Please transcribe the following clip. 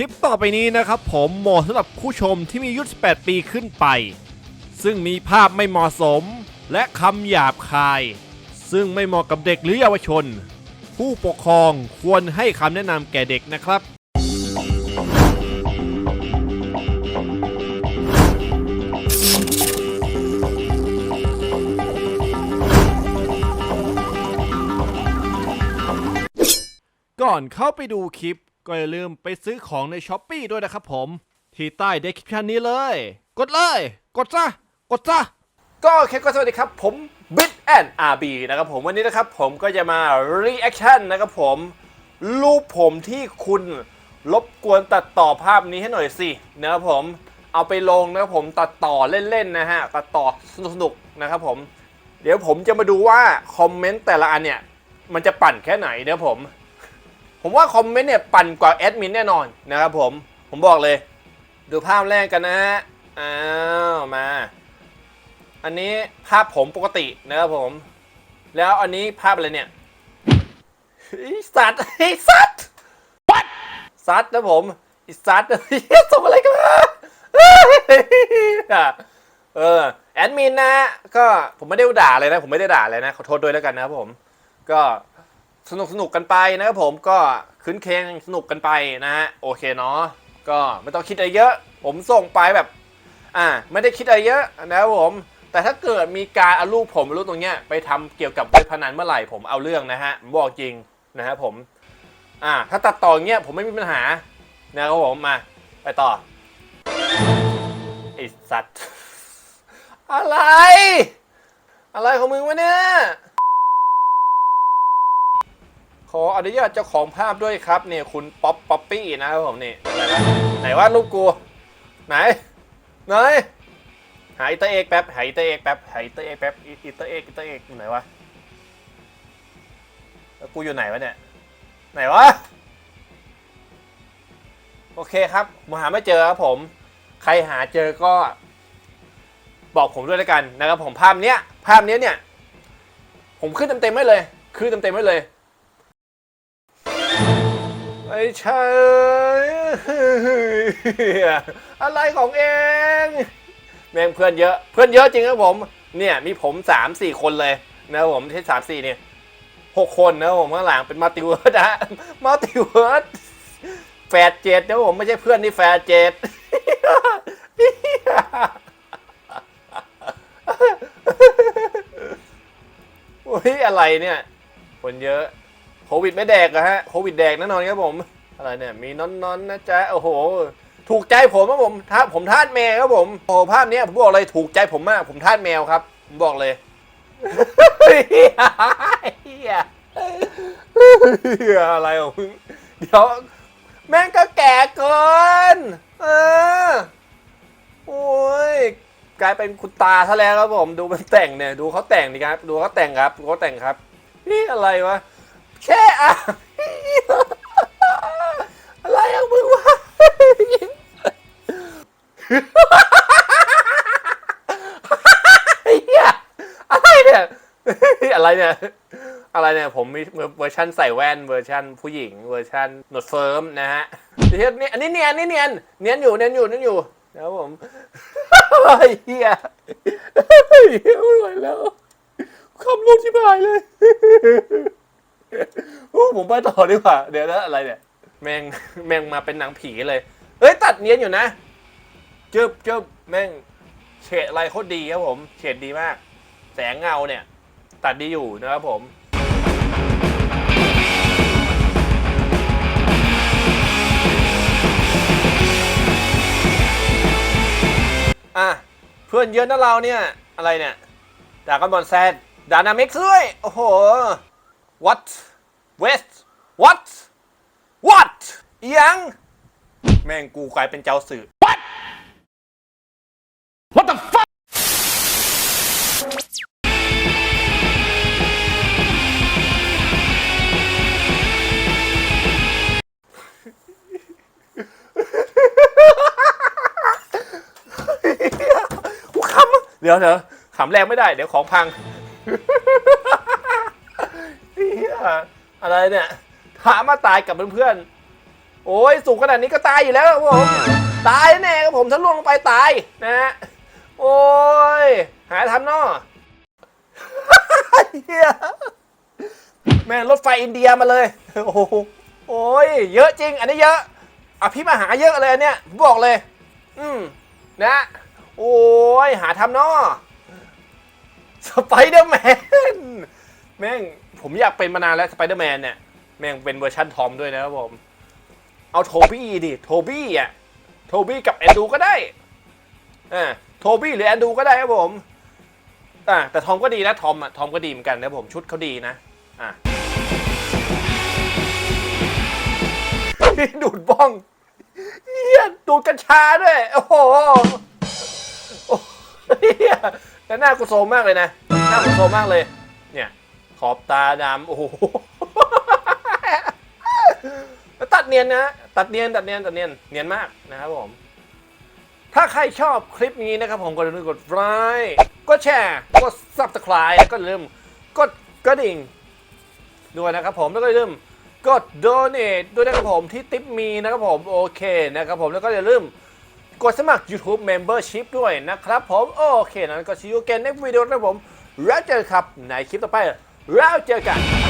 ลิปต่อไปนี้นะครับผมเหมาะสำหรับผู้ชมที่มีอายุ18 ปีขึ้นไป ซึ่งมีภาพไม่เหมาะสม และคำหยาบคาย ซึ่งไม่เหมาะกับเด็กหรือเยาวชน ผู้ปกครองควรให้คำแนะนำแก่เด็กนะครับก่อนเข้าไปดูคลิป ก็อย่าลืมไปซื้อของในช้อปปีด้วยนะครับผม ที่ใต้เดสคริปชันนี้เลย กดเลย กดซะกดซะก็โอเคก็สวัสดีครับ ผม Bit and RB นะครับผมวันนี้นะครับผมก็จะมา reaction นะครับผม รูปผมที่คุณรบกวนตัดต่อภาพนี้ให้หน่อยสินะครับผมเอาไปลงนะครับผมตัดต่อเล่นๆนะฮะตัดต่อสนุกๆนะครับผมเดี๋ยวผมจะมาดูว่าคอมเมนต์แต่ละอันเนี่ย มันจะปั่นแค่ไหนนะครับผม ผมว่าคอมเมนต์เนี่ยปั่นกว่าแอดมินแน่นอนนะครับผม ผมบอกเลย ดูภาพแรกกันนะฮะ อ้าว มา อันนี้ภาพผมปกตินะครับผม แล้วอันนี้ภาพอะไรเนี่ยสัตว์ไอสัตว์สัตว์นะผมไอสัตว์ส่งอะไรกันมาเออแอดมินนะ ก็ผมไม่ได้ด่าเลยนะ ผมไม่ได้ด่าเลยนะ ขอโทษด้วยแล้วกันนะครับผม ก็ สนุกสนุกกันไปนะครับผมก็คืนเคงสนุกกันไปนะฮะโอเคเนาะก็ไม่ต้องคิดอะไรเยอะ ผมส่งไปแบบ อ่า ไม่ได้คิดอะไรเยอะนะครับผม แต่ถ้าเกิดมีการเอารูปผมรูปตรงเนี้ยไปทำเกี่ยวกับเว็บพนันเมื่อไหร่ผมเอาเรื่องนะฮะบอกจริงนะครับผม อ่า ถ้าตัดต่ออย่างเงี้ยผมไม่มีปัญหานะครับผมมาไปต่อไอสัตว์อะไร อะไรของมึงวะเนี่ย ขออนุญาตเจ้าของภาพด้วยครับเนี่ยคุณป๊อปป๊อปปี้นะครับผมนี่ไรวะไหนว่ารูปกู ไหนไหนหาอิตาเอกแป๊บหาอิตาเอกแป๊บหาอิตาเอกแป๊บอิตาเอกอิตาเอกอยู่ไหนวะกูอยู่ไหนวะเนี่ย ไหนวะ โอเคครับผมหาไม่เจอครับผม ใครหาเจอก็ บอกผมด้วยแล้วกันนะครับผมภาพเนี้ย ภาพเนี้ยเนี่ย ผมขึ้นเต็มๆไว้เลย ขึ้นเต็มๆไว้เลย ไม่ใช่อะไรของเองแม่งเพื่อนเยอะ เพื่อนเยอะจริงครับผม เนี่ยมีผมสามสี่คนเลยนะผมที่สามสี่เนี่ยหกคนนะผมข้างหลังเป็นมัลติเวิร์ดนะมัลติเวิร์ดแฟดเจ็ดนะผมไม่ใช่เพื่อนนี่แฟดเจ็ดโอ้ยอะไรเนี่ย คนเยอะ โควิดไม่แดกอะฮะโควิดแดกแน่นอนครับผม อะไรเนี่ยมีนอนๆนนะจ๊ะโอ้โห ถูกใจผมครับผมท่าผมทาสแมวครับผมโอ้ภาพเนี้ยผมบอกเลยถูกใจผมมาก ผมทาสแมวครับ ผมบอกเลยเหี้ยเฮียอะไรของมึงเดี๋ยว แม่งก็แก่เกินเออโอ้ยกลายเป็นคุณตาซะแล้วครับผม ดูมันแต่งเนี่ย ดูเขาแต่งดีครับ ดูเขาแต่งครับดูเขาแต่งครับนี่อะไรวะ แค่อะอะไรของมึงวะเฮียอะไรเนี่ยอะไรเนี่ยอะไรเนี่ยผมมีเวอร์ชันใส่แว่นเวอร์ชันผู้หญิงเวอร์ชันหนวดเฟิร์มนะฮะเฮียนี่อันนี้เนียนนี่เนียนเนียนอยู่เนียนอยู่เนียนอยู่นะครับผมเฮียเฮียไม่ไหวแล้วคำลูกที่บายเลย โอ้ผมไปต่อดีกว่า เดี๋ยวนะอะไรเนี่ย แมงแมงมาเป็นหนังผีเลยเฮ้ยตัดเนียนอยู่นะจึบจึบแม่งเฉดอะไรโคตรดีครับผมเฉดดีมาก แสงเงาเนี่ย ตัดดีอยู่นะครับผมอะเพื่อนเยอะนะเราเนี่ย อะไรเนี่ยดากันบอลแซดดานามิกซ์ด้วย โอ้โห what west what what อีหยัง แม่งกูกลายเป็นเจ้าสื่อ what what the fuck กูขำเดี๋ยวเดี๋ยวขำแรงไม่ได้ เดี๋ยวของพัง เหี้ยอะไรเนี่ยถามมาตายกับเพื่อนๆ โอ้ยสูงขนาดนี้ก็ตายอยู่แล้วครับผม ตายแน่ครับผมถ้าล่วงลงไปตายนะฮะ โอ้ย หาทำนาะเหี้ยแม่งรถไฟอินเดียมาเลย โอ้โหโอ้ย เยอะจริง อันนี้เยอะอภิมหาเยอะเลยอันเนี่ยผมบอกเลย อืมนะ โอ้ย หาทำนาะสไปเดอร์แมน แม่ง ผมอยากเป็นมานานแล้วสไปเดอร์แมนเนี่ยแม่งเป็นเวอร์ชันทอมด้วยนะครับผม เอาโทบี้ดิโทบี้อะโทบี้กับแอนดูก็ได้อ่าโทบี้หรือแอนดูก็ได้ครับผมอ่าแต่ทอมก็ดีนะทอมอะทอมก็ดีเหมือนกันนะผมชุดเขาดีนะอะดูดบ้องเฮียดูดกัญชาด้วย โอ้โหโอ้เฮียแต่หน้ากูโซมมากเลยนะ หน้ากูโซมมากเลย เนี่ย ขอบตาดำโอ้โหแล้วตัดเนียนนะตัดเนียนตัดเนียนตัดเนียนเนียนมากนะครับผมถ้าใครชอบคลิปนี้นะครับผมก็อย่าลืมกดไลค์กดแชร์กด subscribe แล้วก็ลืมกดกระดิ่งด้วยนะครับผมแล้วก็อย่าลืมกด donate ด้วยนะครับผมที่ทิปมีนะครับผมโอเคนะครับผมแล้วก็อย่าลืมกดสมัคร YouTube Membership ด้วยนะครับผม โอเคนั้นก็ see you again next video นะครับผม แล้วเจอกันครับในคลิปต่อไป แล้วเจอกัน